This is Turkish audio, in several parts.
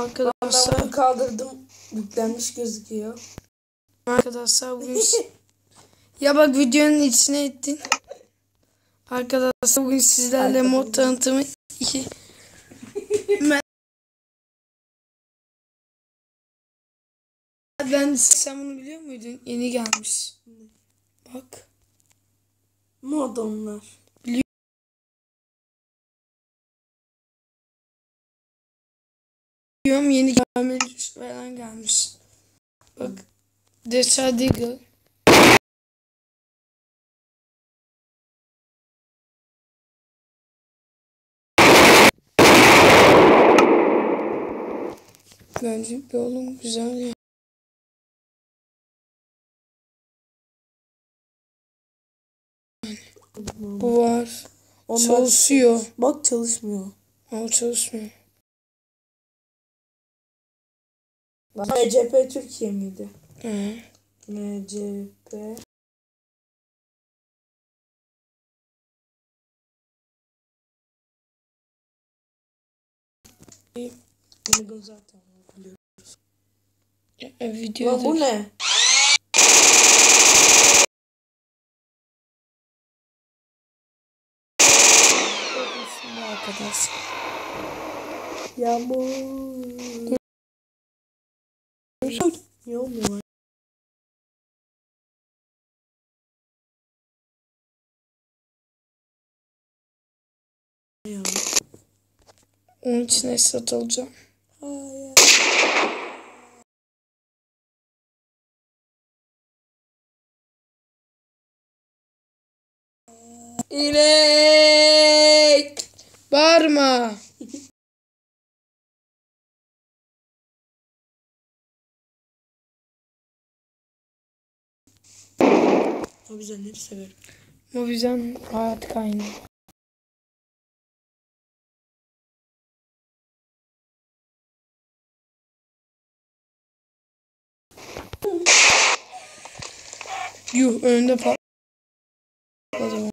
Ben Arkadaşlar, bunu kaldırdım. Yüklenmiş gözüküyor. arkadaşlar bugün ya bak videonun içine ettin. Arkadaşlar bugün sizlerle mod tanıtımı 2 ben, ben sen bunu biliyor muydun? Yeni gelmiş. Bak. Mod onlar. Biliyorum yeni gelmiş falan gelmiş. Bak. Desert Eagle. Bence bir oğlum güzel ya. Bu var. Onlar Çalışıyor. Bak çalışmıyor. Ama çalışmıyor. MCP Türkiye miydi? Hı. MCP. Bunu zaten biliyorum. E, videoda. Lan bu ne? Arkadaş. Yağmur. Ne olmuyor? Ya. Onun içine satılacağım. Hayır. İnek. Bağırma. O güzelleri severim. Bu bizden hayat kaynağı. Yuh önünde patladı.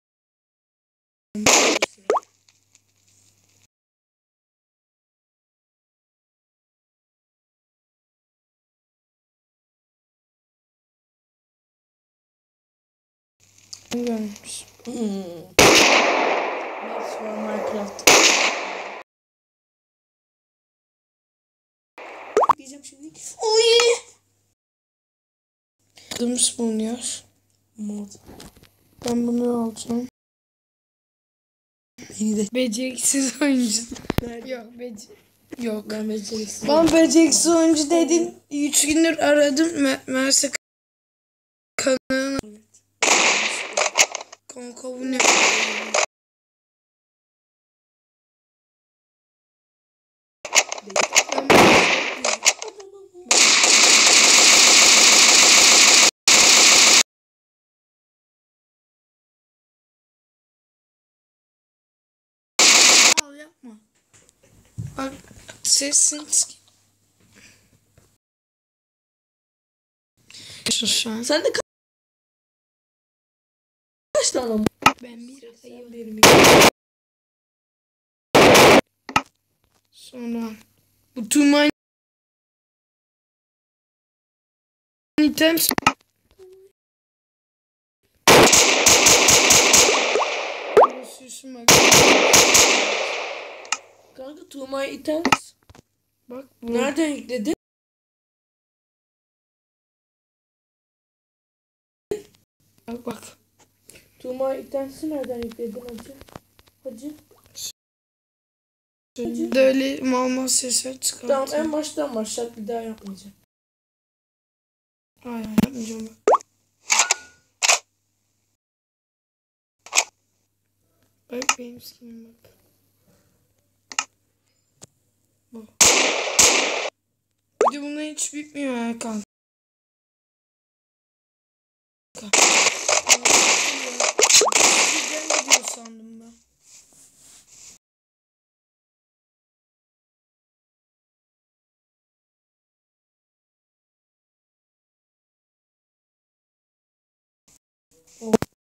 Görmüş. Hmm. For Minecraft. Diyeceğim şimdi. Oy. Kırmızı bulunuyor. Mod. Ben bunu alacağım. Beni de. Beceriksiz oyuncu. Yok bece Yok. Ben beceriksiz. Ben beceriksiz oyuncu dedin. Üç gündür aradım. Me Merse kanalına. Kanka bu ne? Yapma. Bak sesin. Sen de kaç tane mod? Ben bir ayı Sonra bu two mine items. Kanka to my items. Bak bu. Nereden yükledin? Bak bak. My items'i nereden yükledin hacı? Hacı. Şöyle öyle mal mal sesler çıkartıyor. Tamam en baştan başlat bir daha yapmayacağım. Hayır yapmayacağım bak. Bak benim skinim bak. Bu. Bir de bunlar hiç bitmiyor ya kanka. Oh.